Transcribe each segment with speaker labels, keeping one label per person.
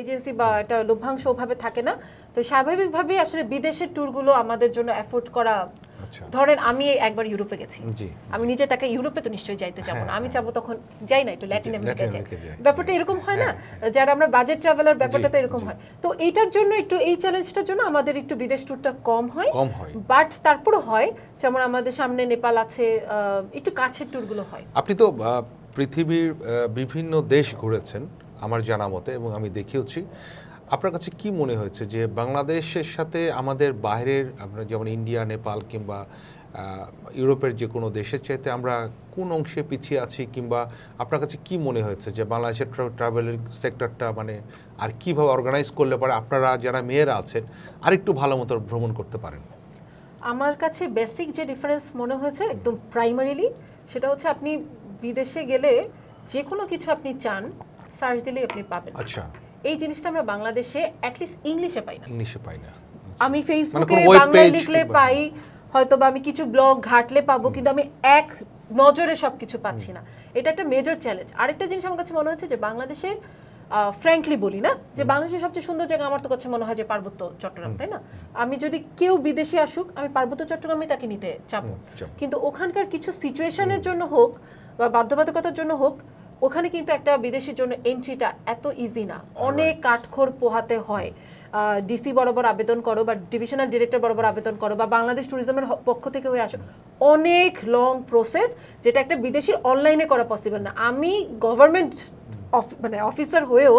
Speaker 1: Agency বা একটা লভ্যাংশ ওভাবে থাকে না। তো স্বাভাবিকভাবেই আসলে বিদেশের ট্যুরগুলো আমাদের জন্য অ্যাফোর্ড করা
Speaker 2: আচ্ছা।
Speaker 1: ধরেন আমি একবার ইউরোপে গেছি। আমি নিজের টাকা ইউরোপে তো নিশ্চয়ই যাইতে যাব না।
Speaker 2: হ্যাঁ,
Speaker 1: আমি যাব তখন যাই না একটু ল্যাটিন আমেরিকা যাই। ব্যাপারটা এরকম হয় না?
Speaker 2: হ্যাঁ,
Speaker 1: যারা আমরা বাজেট ট্রাভেলার ব্যাপারটা তো এরকম হয়। তো এইটার জন্য একটু এই চ্যালেঞ্জটার জন্য আমাদের একটু বিদেশ ট্যুরটা কম হয়। বাট তারপরও হয় যেমন আমাদের সামনে নেপাল আছে একটু কাছের ট্যুরগুলো হয়।
Speaker 2: আপনি তো পৃথিবীর বিভিন্ন দেশ ঘুরেছেন। আমার জানা মতে এবং আমি দেখিয়েছি আপনার কাছে কি মনে হয়েছে যে বাংলাদেশের সাথে আমাদের বাইরের, আপনার যেমন ইন্ডিয়া, নেপাল কিংবা ইউরোপের যে কোনো দেশের চাইতে আমরা কোন অংশে পিছিয়ে আছি কিংবা আপনার কাছে কি মনে হয়েছে যে বাংলাদেশের ট্রাভেল সেক্টরটা মানে আর কীভাবে অর্গানাইজ করলে পারে আপনারা যারা মেয়েরা আছেন আরেকটু ভালো মতো ভ্রমণ করতে পারেন?
Speaker 1: আমার কাছে বেসিক যে ডিফারেন্স মনে হয়েছে একদম প্রাইমারিলি সেটা হচ্ছে আপনি বিদেশে গেলে যে কোনো কিছু আপনি চান সার্চ দিলেই আপনি পাবেন।
Speaker 2: আচ্ছা।
Speaker 1: এই জিনিসটা আমরা বাংলাদেশে অ্যাটলিস্ট ইংলিশে পাই না।
Speaker 2: ইংলিশে পাই না।
Speaker 1: আমি ফেসবুকে
Speaker 2: কোনো
Speaker 1: বাংলায় লিখলে পাই হয়তো বা আমি কিছু ব্লগ ঘাটলে পাবো কিন্তু আমি এক নজরে সবকিছু পাচ্ছি না। এটা একটা মেজর চ্যালেঞ্জ আরেকটা জিনিস আমার কাছে মনে হচ্ছে যে বাংলাদেশের ফ্র্যাঙ্কলি বলি না যে বাংলাদেশের সবচেয়ে সুন্দর জায়গা আমার তো কাছে মনে হয় যে পার্বত্য চট্টগ্রাম তাই না? আমি যদি কেউ বিদেশে আসুক আমি পার্বত্য চট্টগ্রামে তাকে নিতে চাবো।
Speaker 2: যাব।
Speaker 1: কিন্তু ওখানকার কিছু সিচুয়েশনের জন্য হোক বা বাধ্যবাধকতার জন্য হোক ওখানে কিন্তু একটা বিদেশির জন্য এন্ট্রিটা এত ইজি না। অনেক কাঠখোর পোহাতে হয়। ডিসি বরাবর আবেদন করো বা ডিভিশনাল ডিরেক্টর বরাবর আবেদন করো বা বাংলাদেশ ট্যুরিজমের পক্ষ থেকে হয়ে আসো। অনেক লং প্রসেস যেটা একটা বিদেশির অনলাইনে করা পসিবল না। আমি গভর্নমেন্ট মানে অফিসার হয়েও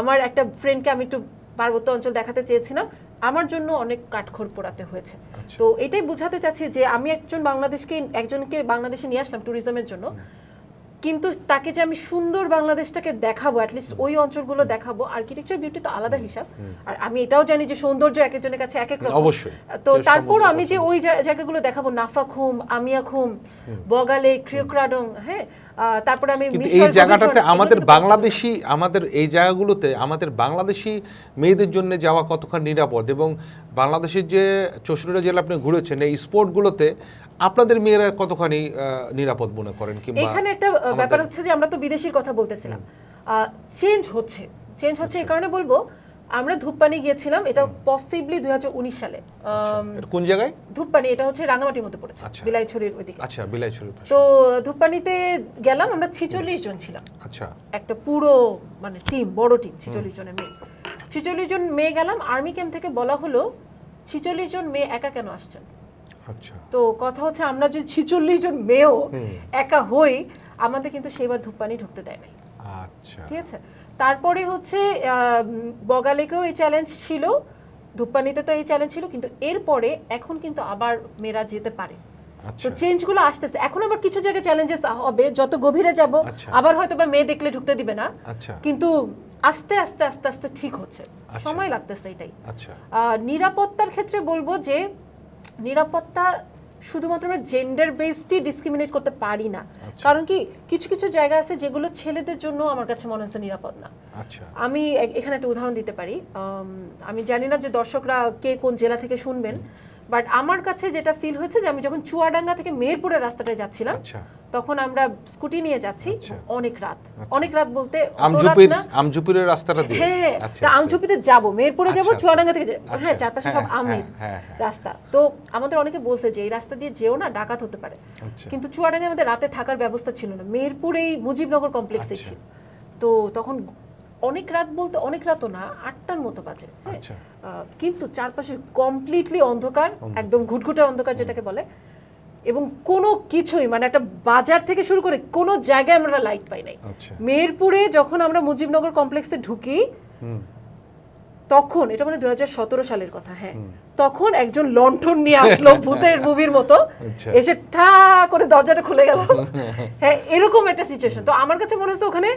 Speaker 1: আমার একটা ফ্রেন্ডকে আমি একটু পার্বত্য অঞ্চল দেখাতে চেয়েছিলাম। আমার জন্য অনেক কাঠখড় পোড়াতে হয়েছে। তো এটাই বোঝাতে চাচ্ছি যে আমি একজন বাংলাদেশকে একজনকে বাংলাদেশে নিয়ে আসলাম ট্যুরিজমের জন্য। কিন্তু তাকে যে আমি সুন্দর বাংলাদেশটাকে দেখাবো অ্যাটলিস্ট ওই অঞ্চলগুলো দেখাবো আর্কিটেকচার বিউটি তো আলাদা হিসাব। আর আমি এটাও জানি যে সৌন্দর্য এক একজনের কাছে এক এক রকম। তো তারপর আমি যে ওই জায়গাগুলো দেখাবো নাফাখুম আমিয়াখুম বগালে ক্রিয়ক্রাডং হ্যাঁ? তারপরে আমি
Speaker 2: এই জায়গাটাতে আমাদের বাংলাদেশি আমাদের এই জায়গাগুলোতে আমাদের বাংলাদেশি মেয়েদের জন্য যাওয়া কতখানি নিরাপদ? এবং বাংলাদেশের যে চৌষট্টিটা জেলা আপনি ঘুরেছেন এই স্পোর্টগুলোতে আপনাদের মেয়েরা কতখানি নিরাপদ মনে করেন কিংবা
Speaker 1: এখানে একটা ব্যাপার হচ্ছে যে আমরা তো বিদেশির কথা বলতেছিলাম। চেঞ্জ হচ্ছে। চেঞ্জ হচ্ছে এই কারণে বলব আমরা ধূপপানি গিয়েছিলাম এটা পসিবলি দুই সালে। আম,
Speaker 2: এটা কোন জায়গায়?
Speaker 1: ধূপপানি এটা হচ্ছে রাঙামাটির মধ্যে পড়েছে
Speaker 2: আচ্ছা।
Speaker 1: বিলাইছড়ির ওইদিকে।
Speaker 2: আচ্ছা বিলাইছড়ির
Speaker 1: তো ধূপপানিতে গেলাম আমরা ছিচল্লিশ জন ছিলাম।
Speaker 2: আচ্ছা।
Speaker 1: একটা পুরো মানে টিম বড় টিম ছিচল্লিশ জনের মেয়ে। ছিচল্লিশ জন মেয়ে গেলাম আর্মি ক্যাম্প থেকে বলা হলো ছিচল্লিশ জন মেয়ে একা কেন আসছেন?
Speaker 2: আচ্ছা।
Speaker 1: তো কথা হচ্ছে আমরা যদি ছিচল্লিশ জন মেয়েও একা হই আমাদের কিন্তু সেবার ধূপপানি ঢুকতে দেয় নাই।
Speaker 2: আচ্ছা।
Speaker 1: ঠিক আছে? তারপরে হচ্ছে বগালেকেও এই চ্যালেঞ্জ ছিল ধূপপানিতে তো এই চ্যালেঞ্জ ছিল কিন্তু এরপরে এখন কিন্তু আবার মেয়েরা যেতে পারে। তো
Speaker 2: আচ্ছা।
Speaker 1: চেঞ্জগুলো আসতেছে। এখন আবার কিছু জায়গায় চ্যালেঞ্জেস হবে যত গভীরে যাব
Speaker 2: আচ্ছা।
Speaker 1: আবার হয়তো বা মেয়ে দেখলে ঢুকতে দিবে না।
Speaker 2: আচ্ছা।
Speaker 1: কিন্তু আস্তে আস্তে আস্তে আস্তে ঠিক হচ্ছে।
Speaker 2: আচ্ছা।
Speaker 1: সময় লাগতেছে এটাই।
Speaker 2: আচ্ছা।
Speaker 1: নিরাপত্তার ক্ষেত্রে বলব যে নিরাপত্তা শুধুমাত্র আমরা জেন্ডার বেসডই ডিসক্রিমিনেট করতে পারি না।
Speaker 2: আচ্ছা।
Speaker 1: কারণ কি কিছু কিছু জায়গা আছে যেগুলো ছেলেদের জন্য আমার কাছে মনে হচ্ছে নিরাপদ না।
Speaker 2: আচ্ছা।
Speaker 1: আমি এখানে একটা উদাহরণ দিতে পারি। আম, আমি জানি না যে দর্শকরা কে কোন জেলা থেকে শুনবেন। বাট আমার কাছে যেটা ফিল হয়েছে যে আমি যখন চুয়াডাঙ্গা থেকে মেহেরপুরের রাস্তাটায় যাচ্ছিলাম
Speaker 2: আচ্ছা।
Speaker 1: তখন আমরা স্কুটি নিয়ে যাচ্ছি
Speaker 2: আচ্ছা।
Speaker 1: অনেক রাত। অনেক রাত বলতে
Speaker 2: আমঝুপিরের রাস্তাটা দিয়ে?
Speaker 1: হ্যাঁ হ্যাঁ।
Speaker 2: আচ্ছা
Speaker 1: তা আমঝুপিতে যাব মেহেরপুরে যাব
Speaker 2: আচ্ছা, আচ্ছা।
Speaker 1: চুয়াডাঙ্গা থেকে
Speaker 2: আচ্ছা,
Speaker 1: হ্যাঁ চারপাশে সব
Speaker 2: হ্যাঁ,
Speaker 1: আমের
Speaker 2: হ্যাঁ, হ্যাঁ।
Speaker 1: রাস্তা। তো আমাদের অনেকে বলছে যে এই রাস্তা দিয়ে যেও না ডাকাত হতে পারে।
Speaker 2: আচ্ছা।
Speaker 1: কিন্তু চুয়াডাঙ্গায় আমাদের রাতে থাকার ব্যবস্থা ছিল না। মেহেরপুর এই মুজিবনগর কমপ্লেক্সে
Speaker 2: আচ্ছা।
Speaker 1: ছিল। তো তখন অনেক রাত বলতে অনেক রাতও না আটটার মতো বাজে।
Speaker 2: আচ্ছা।
Speaker 1: কিন্তু চারপাশে কমপ্লিটলি অন্ধকার একদম ঘুটঘুটে অন্ধকার যেটাকে বলে। এবং কোনো কিছুই মানে একটা বাজার থেকে শুরু করে কোনো জায়গায় আমরা লাইট পাই নাই।
Speaker 2: আচ্ছা।
Speaker 1: মেহেরপুরে যখন আমরা মুজিবনগর কমপ্লেক্সে ঢুকি তখন এটা মানে দু হাজার সতেরো সালের কথা হ্যাঁ তখন একজন লন্ঠন নিয়ে আসলো ভূতের মুভির মতো।
Speaker 2: আচ্ছা।
Speaker 1: এসে ঠা করে দরজাটা খুলে গেল। হ্যাঁ এরকম একটা সিচুয়েশন তো আমার কাছে মনে হচ্ছে ওখানে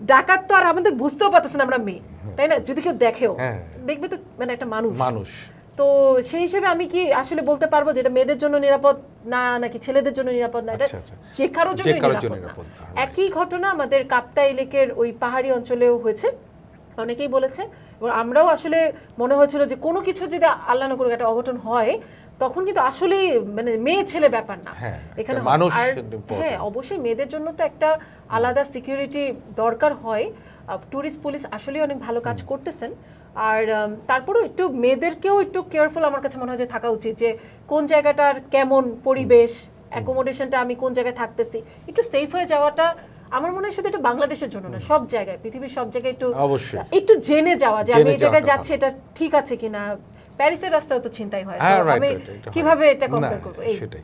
Speaker 1: ডাকাত তো আর আমাদের বুঝতেও পারতেছে না আমরা মেয়ে তাই না? যদি কেউ দেখেও
Speaker 2: হ্যাঁ।
Speaker 1: দেখবে তো মানে একটা মানুষ।
Speaker 2: মানুষ।
Speaker 1: তো সেই হিসেবে আমি কি আসলে বলতে পারব যে এটা মেয়েদের জন্য নিরাপদ না নাকি ছেলেদের জন্য নিরাপদ না? এটা
Speaker 2: আচ্ছা, আচ্ছা।
Speaker 1: যে কারোর জন্য নিরাপদ না। একই ঘটনা আমাদের কাপ্তাই লেকের ওই পাহাড়ি অঞ্চলেও হয়েছে। অনেকেই বলেছে এবং আমরাও আসলে মনে হয়েছিল যে কোনো কিছু যদি আল্লাহ না করুক একটা অঘটন হয় তখন কিন্তু আসলে মানে মেয়ে ছেলে ব্যাপার না।
Speaker 2: হ্যাঁ,
Speaker 1: এখানে আর হ্যাঁ অবশ্যই মেয়েদের জন্য তো একটা আলাদা সিকিউরিটি দরকার হয়। ট্যুরিস্ট পুলিশ আসলেই অনেক ভালো কাজ করতেছেন। আর তারপরেও একটু মেয়েদেরকেও একটু কেয়ারফুল আমার কাছে মনে হয় যে থাকা উচিত যে কোন জায়গাটার কেমন পরিবেশ অ্যাকোমোডেশনটা আমি কোন জায়গায় থাকতেছি। একটু সেফ হয়ে যাওয়াটা আমার মনে হয় শুধু এটা বাংলাদেশের জন্য না সব জায়গায় পৃথিবীর সব জায়গায় একটু একটু জেনে যাওয়া যে আমি এই জায়গায় যাচ্ছি এটা ঠিক আছে কিনা? প্যারিসের রাস্তাও তো চিন্তাই হয়
Speaker 2: হ্যাঁ
Speaker 1: আমি কীভাবে এটা কম্পেয়ার করব? এই।
Speaker 2: সেটাই।